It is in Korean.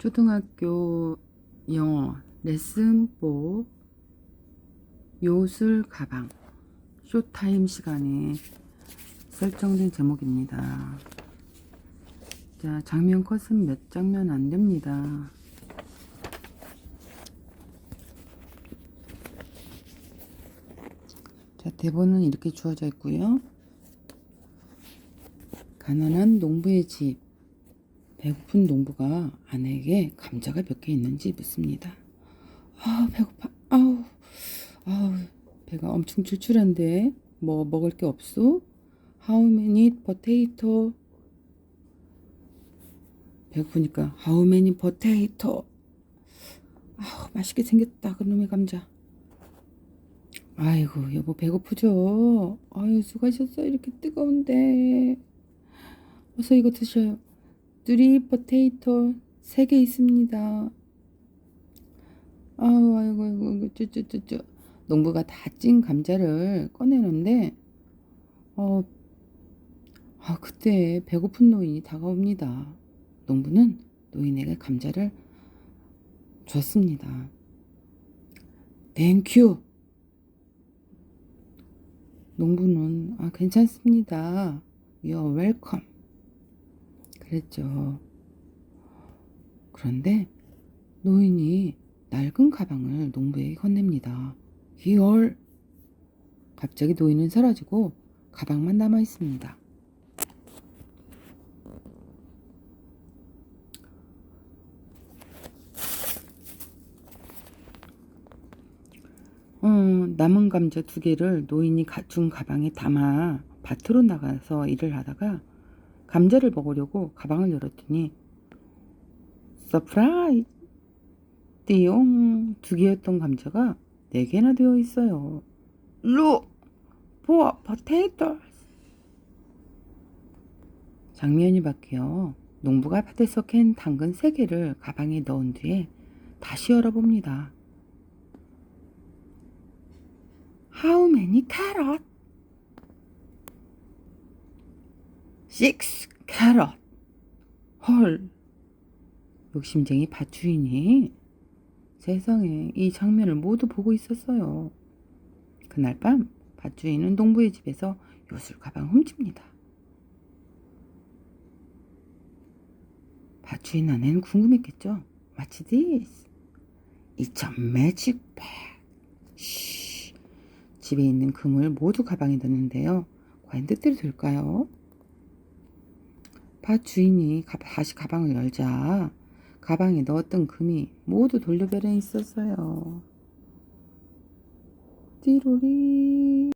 초등학교 영어 레슨4 요술 가방 쇼타임 시간에 설정된 제목입니다. 자, 장면 컷은 몇 장면 안 됩니다. 자, 대본은 이렇게 주어져 있고요. 가난한 농부의 집. 배고픈 농부가 아내에게 감자가 몇 개 있는지 묻습니다. 아, 배고파. 아우, 아우, 배가 엄청 출출한데 뭐 먹을 게 없어? How many potato? 배고프니까 How many potato? 아우, 맛있게 생겼다. 그놈의 감자. 아이고, 여보 배고프죠? 아유, 수고하셨어요. 이렇게 뜨거운데. 어서 이거 드셔요. 뚜리 포테이토 세개 있습니다. 아유, 아이고, 아이고, 쭈쭈쭈쭈. 농부가 다 찐 감자를 꺼내는데, 어, 아, 그때 배고픈 노인이 다가옵니다. 농부는 노인에게 감자를 줬습니다. 땡큐. 농부는 아 괜찮습니다. You're welcome. 그랬죠. 그런데 노인이 낡은 가방을 농부에게 건넵니다. Here. 갑자기 노인은 사라지고 가방만 남아 있습니다. 어, 남은 감자 두 개를 노인이 가- 준 가방에 담아 밭으로 나가서 일을 하다가 감자를 먹으려고 가방을 열었더니 서프라이즈! 띠용! 두 개였던 감자가 네 개나 되어 있어요. Look! For potatoes! 장면이 바뀌어 농부가 밭에서 캔 당근 세 개를 가방에 넣은 뒤에 다시 열어봅니다. How many carrot? Six carrot. 헐. 욕심쟁이 밭주인이 세상에 이 장면을 모두 보고 있었어요. 그날 밤 밭주인은 농부의 집에서 요술 가방 훔칩니다. 밭주인 아내는 궁금했겠죠. What's this? It's a magic bag. 쉬. 집에 있는 금을 모두 가방에 넣는데요. 과연 뜻대로 될까요? 밭 주인이 가- 다시 가방을 열자 가방에 넣었던 금이 모두 돌려변해 있었어요. 띠로리